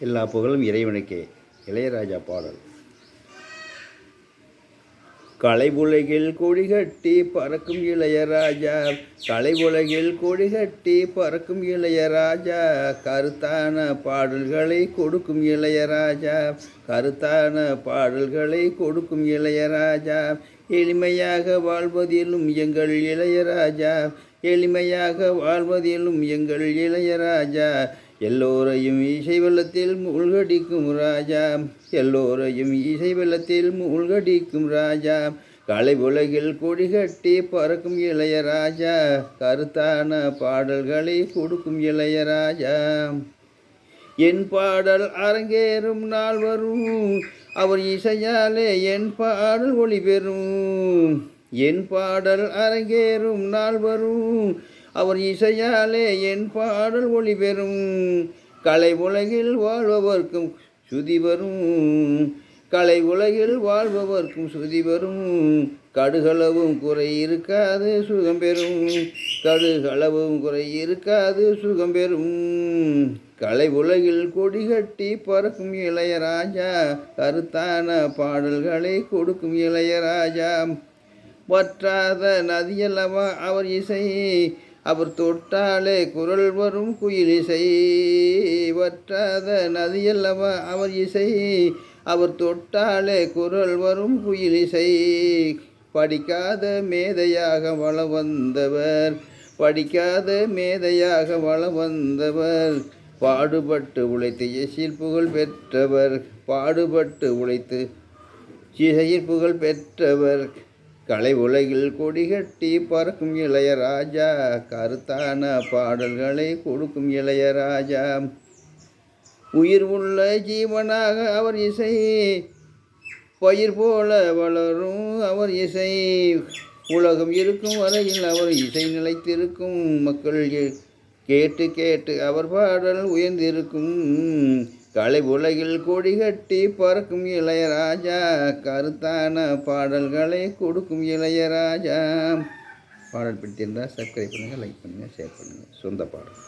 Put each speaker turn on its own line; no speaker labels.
எல்லா புகழும் இறைவனுக்கே. இளையராஜா பாடல். கலைபுலகில் கொடிகட்டி பறக்கும் இளையராஜா. கலைபுலகில் கொடிகட்டி பறக்கும் இளையராஜா. கருத்தான பாடல்களை கொடுக்கும் இளையராஜா. கருத்தான பாடல்களை கொடுக்கும் இளையராஜா. எளிமையாக வாழ்வதிலும் எங்கள் இளையராஜா. எளிமையாக வாழ்வதிலும் எங்கள் இளையராஜா. எல்லோரையும் இசை வெள்ளத்தில் மூழ்கடிக்கும் ராஜா. எல்லோரையும் இசை வெள்ளத்தில் மூழ்கடிக்கும் ராஜா. கலை உலகில் கொடிகட்டி பறக்கும் இளையராஜா கருத்தான பாடல்களை கொடுக்கும் இளையராஜா என் பாடல் அரங்கேறும் நாள் வரும். அவர் இசையாலே என் பாடல் ஒளி பெறும். என் பாடல் அரங்கேறும் நாள் வரும். அவர் இசையாலே என் பாடல் ஒளி பெறும். கலை உலகில் வாழ்பவர்க்கும் சுதி வரும். கலை உலகில் வாழ்பவர்க்கும் சுதி வரும். கடுகளவும் குறை இருக்காது சுகம் பெறும். கடுகளவும் குறை இருக்காது சுகம் பெறும். கலை உலகில் கொடி கட்டி பறக்கும் இளையராஜா கருத்தான பாடல்களை கொடுக்கும் இளையராஜா. வற்றாத நதியல்லவா அவர் இசை அவர் தொட்டாலே குரல் வரும் குயிலிசை வற்றாத நதியல்லவா அவர் இசை. அவர் தொட்டாலே குரல் வரும் குயிலிசை படிக்காத மேதையாக வள வந்தவர். படிக்காத மேதையாக வள வந்தவர். பாடுபட்டு உழைத்து இசையில் புகழ் பெற்றவர். பாடுபட்டு உழைத்து இசையில் புகழ் பெற்றவர். கலை உலகில் கொடிகட்டி பறக்கும் இளையராஜா கருத்தான பாடல்களை கொடுக்கும் இளையராஜா உயிர் உள்ள ஜீவனாக அவர் இசை பயிர் போல வளரும் அவர் இசை. உலகம் இருக்கும் வரையில் அவர் இசை நிலைத்திருக்கும் மக்கள் கேட்டு கேட்டு அவர் பாடல் உயர்ந்திருக்கும். கலை உலகில் கொடி கட்டி பறக்கும் இளையராஜா கருத்தான பாடல்களை கொடுக்கும் இளையராஜா. பாடல் பிடித்திருந்தால் சப்ஸ்கிரைப் பண்ணுங்கள் லைக் பண்ணுங்கள் ஷேர் பண்ணுங்கள் சொந்த பாடல்.